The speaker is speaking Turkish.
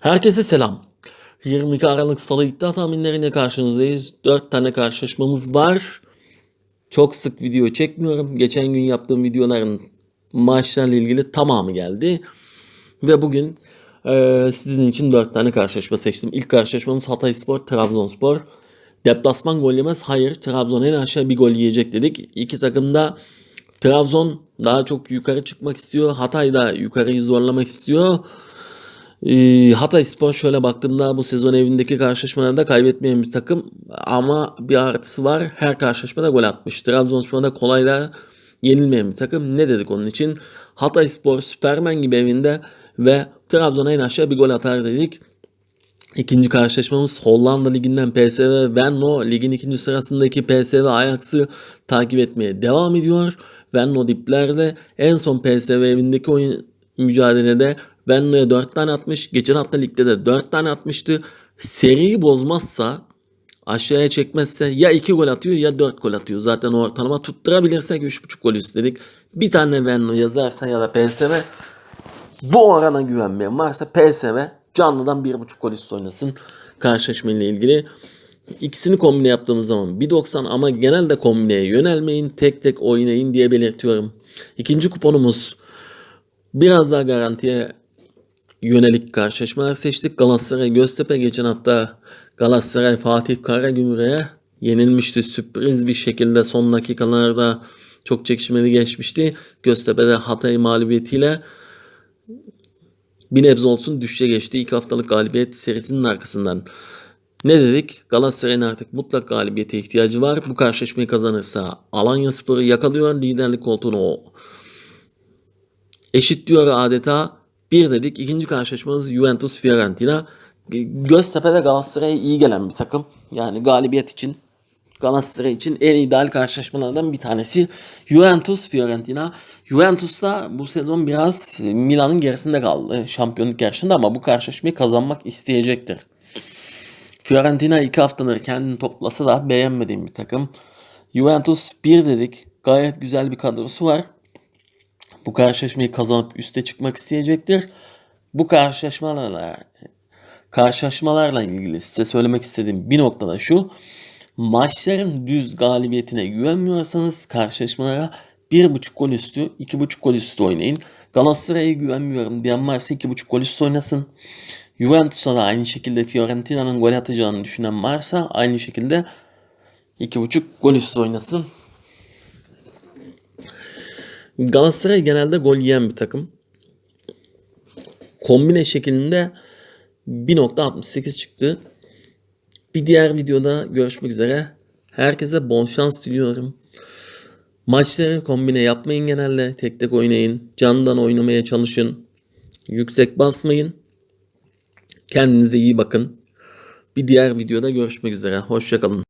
Herkese selam. 22 Aralık Salı iddia tahminleriyle karşınızdayız. 4 tane karşılaşmamız var. Çok sık video çekmiyorum. Geçen gün yaptığım videoların maçlarla ilgili tamamı geldi. Ve bugün eee, sizin için 4 tane karşılaşma seçtim. İlk karşılaşmamız Hatayspor, Trabzonspor. Deplasman gol yemez. Hayır. Trabzon en aşağı bir gol yiyecek dedik. İki takım da Trabzon daha çok yukarı çıkmak istiyor. Hatay da yukarıyı zorlamak istiyor. Ee, Hatay Spor şöyle baktığımda bu sezon evindeki karşılaşmalarda kaybetmeyen bir takım ama bir artısı var. Her karşılaşmada gol atmış. Trabzonspor'da kolayla yenilmeyen bir takım. Ne dedik onun için? Hatay Spor Süpermen gibi evinde ve Trabzon'a en aşağı bir gol atar dedik. İkinci karşılaşmamız Hollanda Ligi'nden PSV Venlo ligin ikinci sırasındaki PSV Ajax'ı takip etmeye devam ediyor. Venlo diplerde en son PSV evindeki oyun mücadelede Venlo'ya 4 tane atmış. Geçen hafta ligde de 4 tane atmıştı. Seriyi bozmazsa aşağıya çekmezse ya 2 gol atıyor ya 4 gol atıyor. Zaten ortalama tutturabilirsek 3.5 gol istedik. Bir tane Venlo yazarsa ya da PSV bu orana güvenmeyen varsa PSV canlıdan 1.5 gol üstü oynasın karşılaşma ile ilgili. İkisini kombine yaptığımız zaman 1.90 ama genelde kombineye yönelmeyin. Tek tek oynayın diye belirtiyorum. İkinci kuponumuz biraz daha garantiye yönelik karşılaşmalar seçtik. Galatasaray Göztepe geçen hafta Galatasaray Fatih Karagümrük'e yenilmişti. Sürpriz bir şekilde son dakikalarda çok çekişmeli geçmişti. Göztepe'de Hatay mağlubiyetiyle bir nebze olsun düşüşe geçti. İlk haftalık galibiyet serisinin arkasından. Ne dedik? Galatasaray'ın artık mutlak galibiyete ihtiyacı var. Bu karşılaşmayı kazanırsa Alanya Spor'u yakalıyor. Liderlik koltuğunu o eşitliyor adeta. Bir dedik. İkinci karşılaşmamız Juventus Fiorentina. Göztepe'de Galatasaray'a iyi gelen bir takım. Yani galibiyet için Galatasaray için en ideal karşılaşmalardan bir tanesi. Juventus Fiorentina. Juventus da bu sezon biraz Milan'ın gerisinde kaldı şampiyonluk yarışında ama bu karşılaşmayı kazanmak isteyecektir. Fiorentina iki haftadır kendini toplasa da beğenmediğim bir takım. Juventus bir dedik. Gayet güzel bir kadrosu var. Bu karşılaşmayı kazanıp üste çıkmak isteyecektir. Bu karşılaşmalarla karşılaşmalarla ilgili size söylemek istediğim bir nokta da şu. Maçların düz galibiyetine güvenmiyorsanız karşılaşmalara 1.5 gol üstü, 2.5 gol üstü oynayın. Galatasaray'a güvenmiyorum diyen varsa 2.5 gol üstü oynasın. Juventus'a da aynı şekilde Fiorentina'nın gol atacağını düşünen varsa aynı şekilde 2.5 gol üstü oynasın. Galatasaray genelde gol yiyen bir takım. Kombine şeklinde 1.68 çıktı. Bir diğer videoda görüşmek üzere. Herkese bol şans diliyorum. Maçları kombine yapmayın genelde. Tek tek oynayın. Candan oynamaya çalışın. Yüksek basmayın. Kendinize iyi bakın. Bir diğer videoda görüşmek üzere. Hoşçakalın.